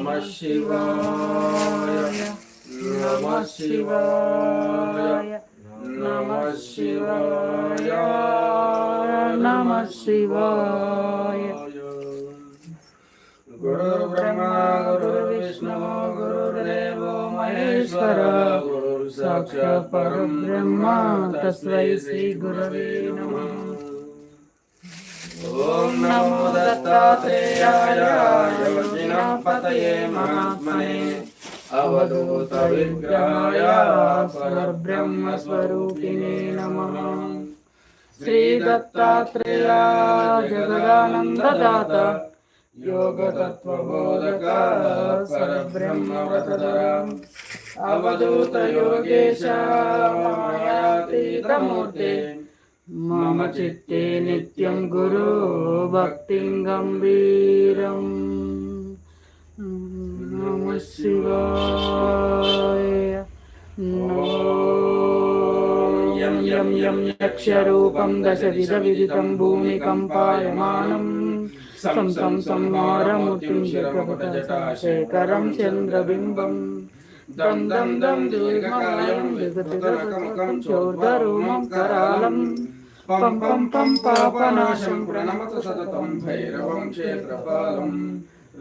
नमः शिवाय नमः शिवाय नमः महेश्वर गुरुर्साक्षात् परब्रह्म तस्मै श्रीगुरवे नमः ॐ नमो दत्तात्रेयाय योगिनः पतये महात्मने अवधूतविग्रहाय परब्रह्मस्वरूपिणे नमः श्रीदत्तात्रेया जगदानन्ददाता योगतत्त्वबोधक परब्रह्मवतदर अवधूतयोगेश मायातीतमूर्ते मम चित्ते नित्यं गुरु भक्तिं गम्भीरम् नमः शिवाय यं यं यं यक्षरूपं दशविधविदितं भूमिकम्पायमानम् सं सं संहारमूर्तिं जगपतशेखरं चन्द्रबिम्बम् दं दं दं दीर्घकायं विगतकं चोर्धरूमं करालम् పం పం పం పాపనాశం ప్రణమత సతతం భైరవం క్షేత్రపాలం.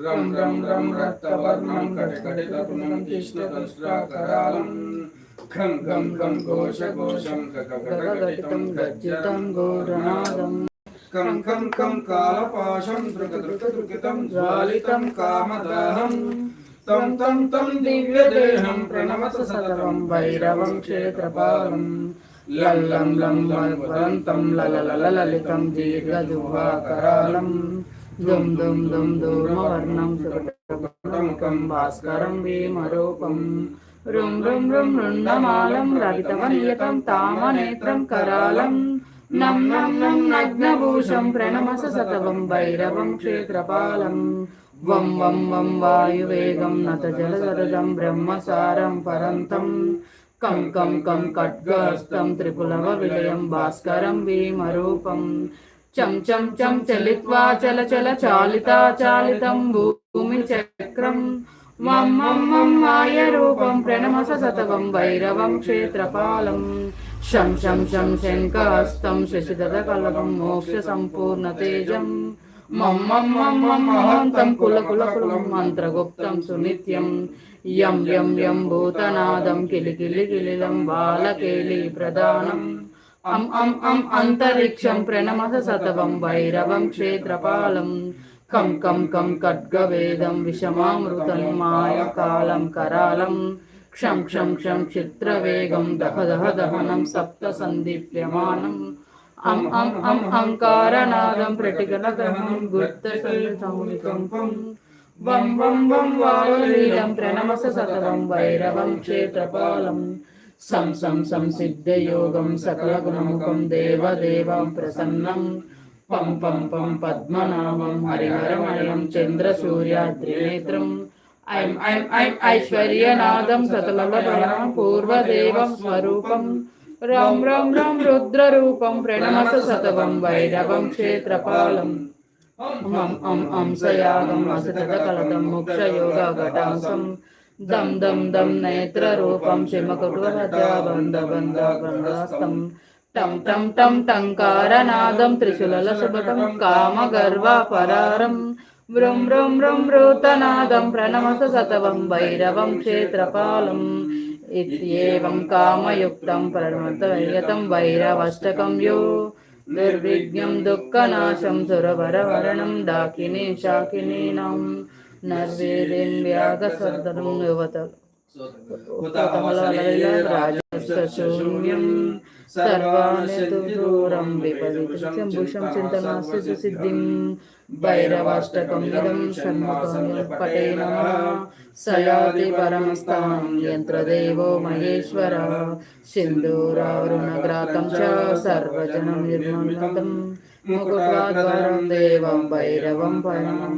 రం రం రం రక్తవర్ణం కటకటితరుణం కృష్ణదంశ్రాకరాలం ఖం ఖం ఖం ఘోషఘోషం కటకటితం గజ్జితం ఘోరణాదం కం కం కం కాలపాశం దృగదృగదృగితం జ్వాలితం కామదాహం. తం తం తం దివ్యదేహం ప్రణమత సతతం భైరవం క్షేత్రపాలం. లల్లం లం లం వదంతం లలలలలితం దీర్ఘదుహాకరాళం దుం దుం దుం దూర్మవర్ణం సురముఖం భాస్కరం భీమరూపం. రుం రుం రుం రుండమాలం రవితమనియతం తామనేత్రం కరాళం. నం నం నం నగ్నభూషం ప్రణమస సతవం భైరవం క్షేత్రపాలం. వం వం వం వాయువేగం నత జలదం బ్రహ్మసారం పరంతం. కం కం కం ఖడ్గస్తం త్రిపులవ విలయం భాస్కరం భీమరూపం. చం చం చం చలిత్వా చల చల చాలితా చాలితం భూమి చక్రం. మం మం మం మాయ రూపం ప్రణమస సతవం భైరవం క్షేత్రపాలం. శం శం శం శంకాస్తం శశిధర కలవం మోక్ష సంపూర్ణ తేజం. మం మం మం మం మహంతం కుల కుల కులం మంత్రగుప్తం సునిత్యం. యం యం యం భూతనాదం కిలికిలికిలిలం బాలకేలి ప్రధానం. అం అం అం అంతరిక్షం ప్రణమద సతవం వైరవం క్షేత్రపాలం. కం కం కం ఖడ్గవేదం విషమామృతం మాయకాలం కరాలం. క్షం క్షం క్షం చిత్రవేగం దహ దహ దహనం సప్త సందీప్యమానం. అం అం అం అంకారనాదం ప్రటిగణ గహనం వం వం వం వాళలీలం ప్రణమస సతతం వైరవం క్షేత్రపాలం. సం సం సం సిద్ధయోగం సకలగుణముఖం దేవదేవం ప్రసన్నం. పం పం పం పద్మనామం హరిహరమయం చంద్రసూర్య త్రినేత్రం ఐం ఐం ఐం ఐశ్వర్యనాదం సతలవరణం పూర్వదేవం స్వరూపం. రాం రాం రాం రుద్రరూపం ప్రణమస సతవం వైరవం క్షేత్రపాలం. మం అం అంశయాగం అసతకలదం మోక్షయోగటాంసం దం దం దం నేత్ర రూపం శిమకుటుహజాబంధబంధబంధాస్తం టం టం టం టంకారనాదం త్రిశూల శుభటం కామగర్వాపరారం. వృం వృం వృం రూతనాదం ప్రణమస సతవం భైరవం క్షేత్రపాలం. ఇత్యేవం కామయుక్తం ప్రణమత వైరవష్టకం యో. నిర్విఘ్నం దుఃఖనాశం సురవరవరణం డాకిని శాకిని నర్వేదిం వ్యాగసర్దనం యువతలు సర్వాణూరం విపదిభుషం చింతనాస్తు సిద్ధిం భైరవాష్టకం సయాతి పరమస్థాం యంత్రదేవో మహేశ్వర సింధూరావృణగ్రాతం చ నిర్మతం దేవం భైరవం పరమం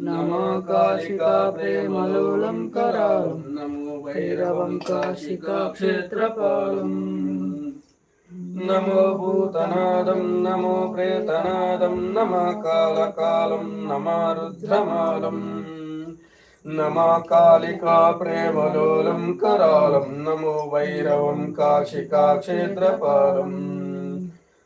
नमकाशिका प्रेमलोलं करालं नमो भैरवं काशिकाक्षेत्रपालम्। नमो भूतनादं नमो प्रेतनादं नमः कालकालं नमः रुद्रमालम् नमः कालिका प्रेमलोलं करालं नमो भैरवं काशिकाक्षेत्रपालम्।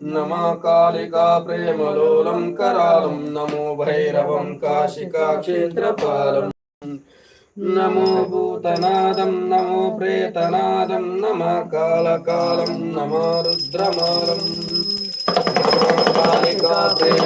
నమ కాళికా ప్రేమలోలం కరాళం నమో భైరవం కాశికా క్షేత్రపాలం నమో భూతనాదం నమో ప్రేతనాదం నమ కాళకాలం నమ రుద్రమాలం నమో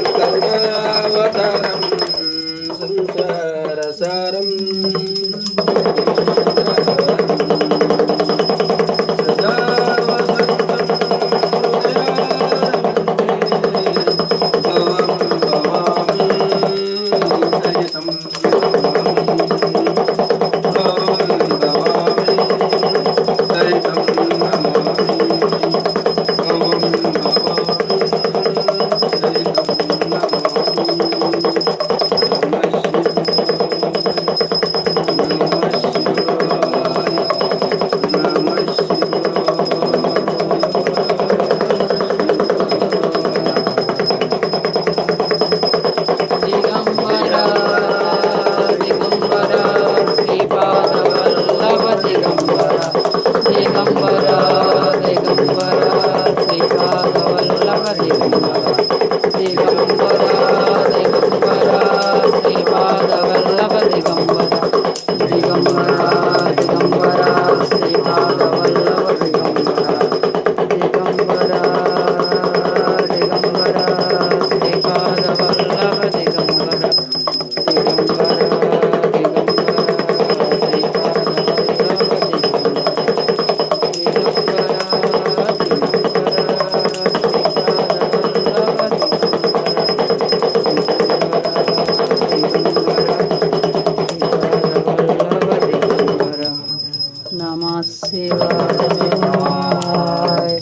शिवाय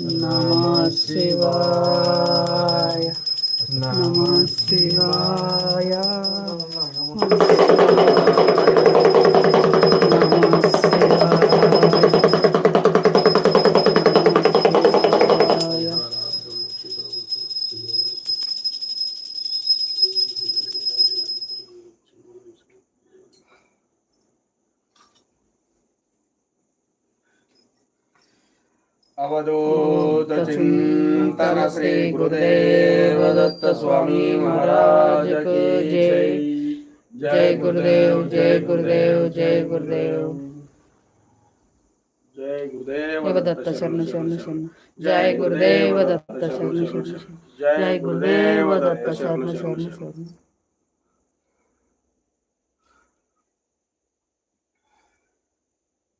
नमः शिवाय अवधूत चिंतन श्री गुरुदेव दत्त स्वामी महाराज की जय। जय गुरुदेव जय गुरुदेव जय गुरुदेव। जय गुरुदेव देव दत्त शरण शरण शरण जय गुरुदेव दत्त शरण शरण जय गुरुदेव दत्त शरण शरण। शरण।